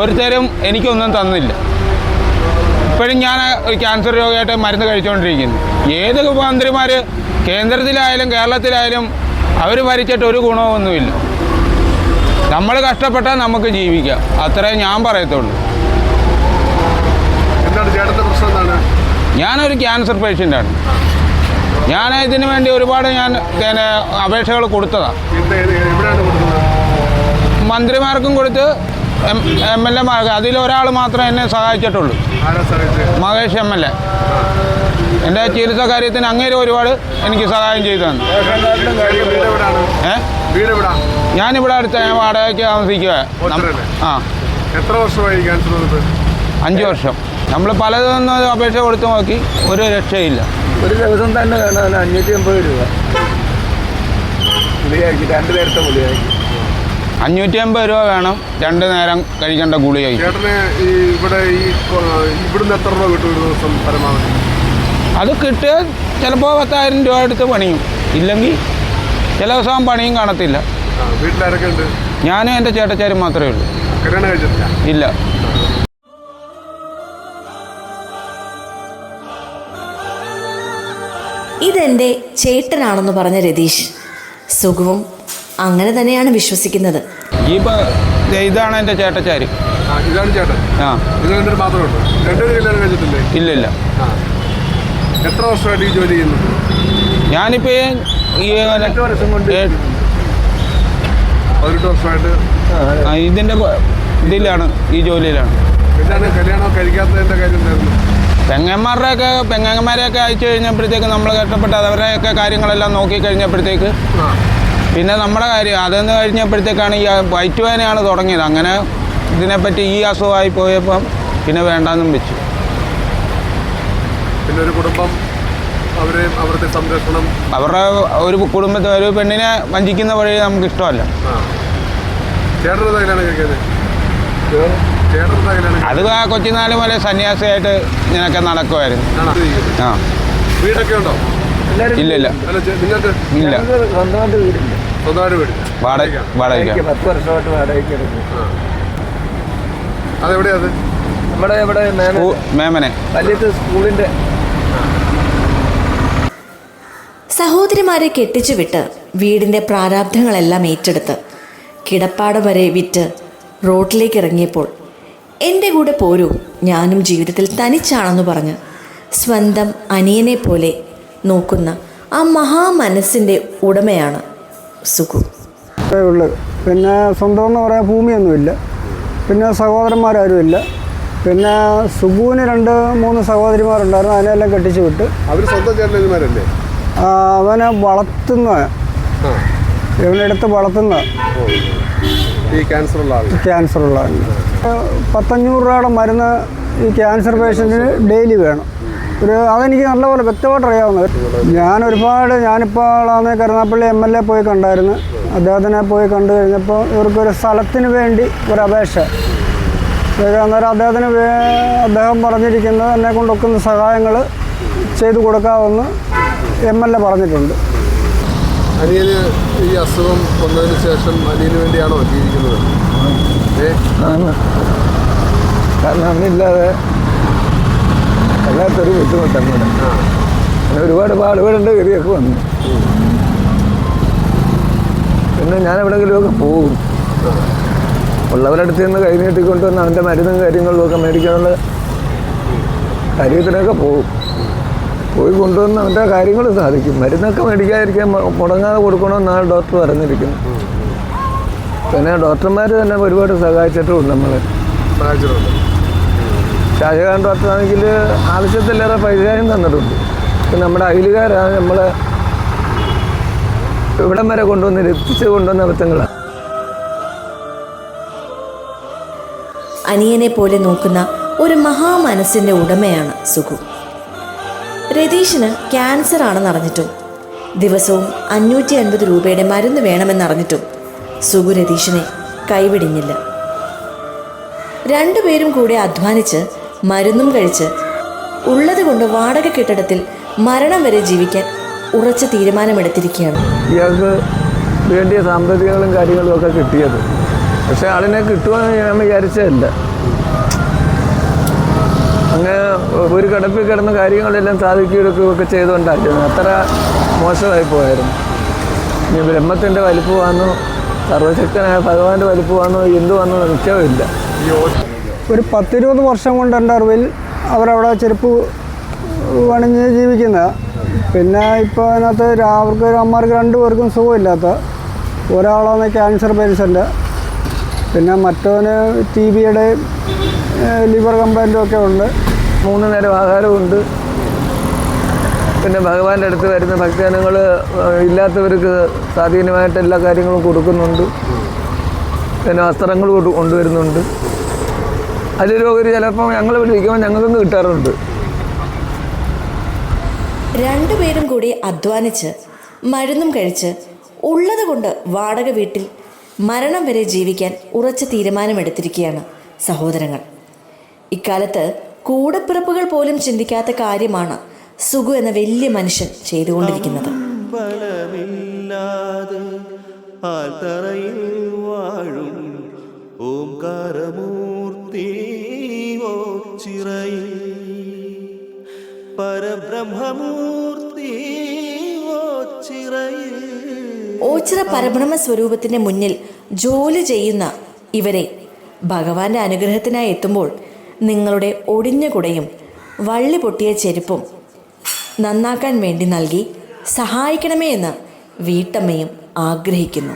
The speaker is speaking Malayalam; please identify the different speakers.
Speaker 1: ഒരുത്തരും എനിക്കൊന്നും തന്നില്ല. ഇപ്പോഴും ഞാൻ ഒരു ക്യാൻസർ രോഗിയായിട്ട് മരുന്ന് കഴിച്ചുകൊണ്ടിരിക്കുന്നു ഏത് മന്ത്രിമാർ കേന്ദ്രത്തിലായാലും കേരളത്തിലായാലും അവർ ഭരിച്ചിട്ട് ഒരു ഗുണമൊന്നുമില്ല. നമ്മൾ കഷ്ടപ്പെട്ടാൽ നമുക്ക് ജീവിക്കാം. അത്രേ ഞാൻ പറയത്തുള്ളൂ. ഞാനൊരു ക്യാൻസർ പേഷ്യന്റാണ് ഞാൻ ഇതിനു വേണ്ടി ഒരുപാട് ഞാൻ അപേക്ഷകൾ കൊടുത്തതാണ് മന്ത്രിമാർക്കും കൊടുത്ത് എം എൽ എ അതിലൊരാൾ മാത്രമേ എന്നെ സഹായിച്ചിട്ടുള്ളൂ. Mahesh M L A. എന്റെ ചികിത്സ കാര്യത്തിന് അങ്ങേരും ഒരുപാട് എനിക്ക് സഹായം ചെയ്തു തന്നു. ഏ? ഞാനിവിടെ അടുത്ത് ഞാൻ വാടകയ്ക്ക് താമസിക്കുക? ആ.
Speaker 2: എത്ര വർഷമായി ക്യാൻസർ വന്നിട്ട്?
Speaker 1: അഞ്ച് വർഷം. നമ്മൾ പലതൊന്നും അപേക്ഷ കൊടുത്തു നോക്കി ഒരു രക്ഷയില്ല.
Speaker 3: ഒരു ദിവസം തന്നെ അഞ്ഞൂറ്റി അമ്പത് രൂപ. രണ്ടു രണ്ട് നേരത്തെ ഗുളികയ്ക്ക്
Speaker 1: അഞ്ഞൂറ്റി അമ്പത് രൂപ വേണം. രണ്ട് നേരം കഴിക്കേണ്ട
Speaker 2: ഗുളികയും ഇവിടെ ഈ കൊ- ഇവിടുന്ന് എത്ര രൂപ കിട്ടും ഒരു ദിവസം പരമാവധി?
Speaker 1: അത് കിട്ടുക ചിലപ്പോൾ പത്തായിരം രൂപ എടുത്ത് പണിയും. ഇല്ലെങ്കിൽ ചില ദിവസം പണിയും കാണത്തില്ല.
Speaker 2: ആ, വീട്ടിലാരൊക്കെ ഉണ്ട്?
Speaker 1: ഞാനും എന്റെ ചേട്ടച്ചാരും മാത്രമേ ഉള്ളൂ.
Speaker 2: കല്യാണം കഴിച്ചിട്ടില്ല?
Speaker 1: ഇല്ല.
Speaker 4: ഇതെന്റെ ചേട്ടനാണെന്ന് പറഞ്ഞ രതീഷ്. സുഖവും അങ്ങനെ തന്നെയാണ് വിശ്വസിക്കുന്നത്.
Speaker 1: ഇതാണ് എന്റെ ചേട്ടച്ചാരി.
Speaker 2: ഇല്ലില്ല ഇതാണ് ചേട്ടൻ.
Speaker 1: ആ.
Speaker 2: ഇത് രണ്ടൊരു മാത്രമേ ഉള്ളൂ രണ്ടുപേരും കല്യാണം കഴിച്ചിട്ടില്ലേ?
Speaker 1: ഇല്ല ഇല്ല.
Speaker 2: എത്ര വർഷമായിട്ട് ഈ ജോലി ചെയ്യുന്നു
Speaker 1: ഞാനിപ്പോൾ ഈ
Speaker 3: എട്ട് വർഷം കൊണ്ട്
Speaker 2: പതിനെട്ട് വർഷമായിട്ട്.
Speaker 1: ഇതിന്റെ ഇതിലാണ് ഈ ജോലിയിലാണ്.
Speaker 2: എന്താണ് കല്യാണം കഴിക്കാത്തതിന്റെ കാര്യം എന്തായിരുന്നു?
Speaker 1: പെങ്ങന്മാരുടെയൊക്കെ പെങ്ങന്മാരെയൊക്കെ അയച്ചു കഴിഞ്ഞപ്പോഴത്തേക്ക് നമ്മൾ കഷ്ടപ്പെട്ട് അവരുടെയൊക്കെ കാര്യങ്ങളെല്ലാം നോക്കി കഴിഞ്ഞപ്പോഴത്തേക്ക്
Speaker 2: ആ.
Speaker 1: പിന്നെ നമ്മുടെ കാര്യം അതെന്ന് കഴിഞ്ഞപ്പോഴത്തേക്കാണ് ഈ വൈറ്റ് വേദനയാണ് തുടങ്ങിയത്. അങ്ങനെ ഇതിനെപ്പറ്റി ഈ അസുഖമായി പോയപ്പം പിന്നെ വേണ്ടാന്നും വെച്ചു.
Speaker 2: പിന്നെ ഒരു കുടുംബം അവരെ അവരുടെ സംരക്ഷണം.
Speaker 1: അവരുടെ ഒരു കുടുംബത്തെ ഒരു പെണ്ണിനെ വഞ്ചിക്കുന്ന വഴി നമുക്ക് ഇഷ്ടമല്ല. അത് ആ കൊച്ചിനാല് പോലെ സന്യാസിയായിട്ട് ഇങ്ങനെയൊക്കെ നടക്കുമായിരുന്നു ആ.
Speaker 2: വീടൊക്കെ ഉണ്ടോ?
Speaker 1: ഇല്ല ഇല്ല. ഇല്ല.
Speaker 3: പത്ത് വർഷമായിട്ട് വാടകയ്ക്ക് നമ്മുടെ ഇവിടെ
Speaker 1: മേമനെ.
Speaker 3: സ്കൂളിന്റെ
Speaker 4: സഹോദരിമാരെ കെട്ടിച്ചു വിട്ട് വീടിന്റെ പ്രാരാബ്ധങ്ങളെല്ലാം ഏറ്റെടുത്ത് കിടപ്പാട് വരെ വിറ്റ് റോഡിലേക്ക് ഇറങ്ങിയപ്പോൾ എന്റെ കൂടെ പോരൂ ഞാനും ജീവിതത്തിൽ തനിച്ചാണെന്ന് പറഞ്ഞ് സ്വന്തം അനിയനെ പോലെ നോക്കുന്ന ആ മഹാമനസ്സിന്റെ ഉടമയാണ് സുഖു.
Speaker 5: ഉള്ളത് പിന്നെ സ്വന്തം എന്ന് പറയാൻ ഭൂമിയൊന്നുമില്ല. പിന്നെ സഹോദരന്മാരാരുമില്ല. പിന്നെ സുഖുവിന് രണ്ട് മൂന്ന് സഹോദരിമാരുണ്ടായിരുന്നു. അതിനെല്ലാം കെട്ടിച്ചു വിട്ട്.
Speaker 2: അവർ സ്വന്തം ചേട്ടന്മാരല്ലേ
Speaker 5: അവനെ വളർത്തുന്ന ഇവനെടുത്ത് വളർത്തുന്ന
Speaker 2: ഈ ക്യാൻസർ ഉള്ള ആൾ
Speaker 5: ക്യാൻസറുള്ള പത്തഞ്ഞൂറ് രൂപയുടെ മരുന്ന് ഈ ക്യാൻസർ പേഷ്യന്റിന് ഡെയിലി വേണം. ഒരു അതെനിക്ക് നല്ലപോലെ വ്യക്തമായിട്ട് അറിയാവുന്നത്. ഞാൻ ഒരുപാട് ഞാനിപ്പോൾ ആളാന്ന് കരുനാപ്പള്ളി എം എൽ എ പോയി കണ്ടായിരുന്നു. അദ്ദേഹത്തിനെ പോയി കണ്ടു കഴിഞ്ഞപ്പോൾ ഇവർക്കൊരു സ്ഥലത്തിന് വേണ്ടി ഒരു അപേക്ഷ. അന്നേരം അദ്ദേഹത്തിന് അദ്ദേഹം പറഞ്ഞിരിക്കുന്നത് എന്നെ കൊണ്ടൊക്കുന്ന സഹായങ്ങൾ ചെയ്തു കൊടുക്കാമെന്ന് എം എൽ എ പറഞ്ഞിട്ടുണ്ട്.
Speaker 2: അനിയന് ഈ അസുഖം വന്നതിന് ശേഷം അനിയന് വേണ്ടിയാണോ ജീവിക്കുന്നത് ഏ?
Speaker 3: കാരണം അന്നില്ലാതെ വല്ലാത്തൊരു ബുദ്ധിമുട്ടാണ് ഇവിടെ. പിന്നെ ഒരുപാട് പാടുകളുണ്ട് ഗതിയൊക്കെ വന്നു. പിന്നെ ഞാൻ എവിടെയെങ്കിലുമൊക്കെ പോകും. ഉള്ളവരടുത്ത് അടുത്ത് നിന്ന് കൈ നീട്ടിക്കൊണ്ട് വന്ന് അവന്റെ മരുന്നും കാര്യങ്ങളും ഒക്കെ മേടിക്കാനുള്ള കാര്യത്തിനൊക്കെ പോകും. പോയി കൊണ്ടുവന്ന് അവന്റെ കാര്യങ്ങൾ സാധിക്കും. മരുന്നൊക്കെ മേടിക്കാതിരിക്കാൻ മുടങ്ങാതെ കൊടുക്കണമെന്നാണ് ഡോക്ടർ പറഞ്ഞിരിക്കുന്നത് പിന്നെ ഡോക്ടർമാർ തന്നെ ഒരുപാട് സഹായിച്ചിട്ടുണ്ട് നമ്മളെ.
Speaker 2: സഹായിച്ചിട്ടുണ്ട്.
Speaker 3: ഷാജഹാൻ ഡോക്ടറാണെങ്കിൽ ആവശ്യത്തിലേറെ പരിഹാരം തന്നിട്ടുണ്ട്. നമ്മുടെ അയലുകാരാണ് നമ്മളെ ഇവിടം വരെ കൊണ്ടുവന്ന് എത്തിച്ച് കൊണ്ടുവന്ന അബദ്ധങ്ങളാണ്
Speaker 4: അനിയനെ പോലെ നോക്കുന്ന ഒരു മഹാമനസ്സിന്റെ ഉടമയാണ് സുഖു. രതീഷിന് ക്യാൻസർ ആണെന്ന് അറിഞ്ഞിട്ടും ദിവസവും അഞ്ഞൂറ്റി അൻപത് രൂപയുടെ മരുന്ന് വേണമെന്നറിഞ്ഞിട്ടും സുഖു രതീഷിനെ കൈവിടിഞ്ഞില്ല. രണ്ടുപേരും കൂടെ അധ്വാനിച്ച് മരുന്നും കഴിച്ച് ഉള്ളതുകൊണ്ട് വാടക കെട്ടിടത്തിൽ മരണം വരെ ജീവിക്കാൻ ഉറച്ച തീരുമാനമെടുത്തിരിക്കുകയാണ്.
Speaker 3: ഇയാൾക്ക് വേണ്ടിയ സാമ്പത്തികങ്ങളും കാര്യങ്ങളും ഒക്കെ കിട്ടിയത്. പക്ഷെ ആളിനെ കിട്ടുമെന്ന് ഞാൻ വിചാരിച്ചതല്ല. അങ്ങനെ ഒരു കിടപ്പിൽ കിടന്ന കാര്യങ്ങളെല്ലാം സാധിക്കുകയൊക്കെ ചെയ്തുകൊണ്ടായിരുന്നു. അത്ര മോശമായി പോയായിരുന്നു. ഇനി ബ്രഹ്മത്തിന്റെ വലിപ്പമാണെന്നോ സർവശക്തനായ ഭഗവാന്റെ വലിപ്പമാണെന്നോ എന്തുവാണെന്നോ നിശ്ചയമില്ല
Speaker 5: ഒരു പത്തിരുപത് വർഷം കൊണ്ട് എന്റെ അറിവിൽ അവരവിടെ ചെരുപ്പ് വണിഞ്ഞ് ജീവിക്കുന്ന. പിന്നെ ഇപ്പോൾ അതിനകത്ത് അവർക്ക് അമ്മമാർക്ക് രണ്ടു പേർക്കും സുഖമില്ലാത്ത ഒരാളാണ് ക്യാൻസർ പേഷ്യന്റ്. പിന്നെ മറ്റവന് ടി ബിയുടെ ലിവർ കംപ്ലൈന്റും ഒക്കെ ഉണ്ട്.
Speaker 3: മൂന്ന് നേരം ആഹാരമുണ്ട് പിന്നെ ഭഗവാന്റെ അടുത്ത് വരുന്ന ഭക്തജനങ്ങൾ ഇല്ലാത്തവർക്ക് സ്വാധീനമായിട്ട് എല്ലാ കാര്യങ്ങളും കൊടുക്കുന്നുണ്ട്. പിന്നെ വസ്ത്രങ്ങൾ കൊണ്ടുവരുന്നുണ്ട്. അതിൽ രോഗി ചിലപ്പോൾ ഞങ്ങൾ വിളിക്കുമ്പോൾ ഞങ്ങൾക്കൊന്ന് കിട്ടാറുണ്ട്.
Speaker 4: രണ്ടുപേരും കൂടി അധ്വാനിച്ച് മരുന്നും കഴിച്ച് ഉള്ളത് കൊണ്ട് വാടക വീട്ടിൽ മരണം വരെ ജീവിക്കാൻ ഉറച്ച തീരുമാനമെടുത്തിരിക്കുകയാണ് സഹോദരങ്ങൾ. ഇക്കാലത്ത് കൂടപ്പിറപ്പുകൾ പോലും ചിന്തിക്കാത്ത കാര്യമാണ് സുഗു എന്ന വലിയ മനുഷ്യൻ ചെയ്തുകൊണ്ടിരിക്കുന്നത്.
Speaker 6: ആൽത്തറയിൽ വാഴും ഓംകാരമൂർത്തി ഓ ചിറയിൽ? പരബ്രഹ്മമൂർത്തി ഓ ചിറയിൽ?
Speaker 4: ഓച്ചിറ പരബ്രഹ്മ സ്വരൂപത്തിന്റെ മുന്നിൽ ജോലി ചെയ്യുന്ന ഇവരെ ഭഗവാന്റെ അനുഗ്രഹത്തിനായി എത്തുമ്പോൾ നിങ്ങളുടെ ഒടിഞ്ഞ കുടയും വള്ളി പൊട്ടിയ ചെരുപ്പും നന്നാക്കാൻ വേണ്ടി നൽകി സഹായിക്കണമേ എന്ന് വീട്ടമ്മയും ആഗ്രഹിക്കുന്നു.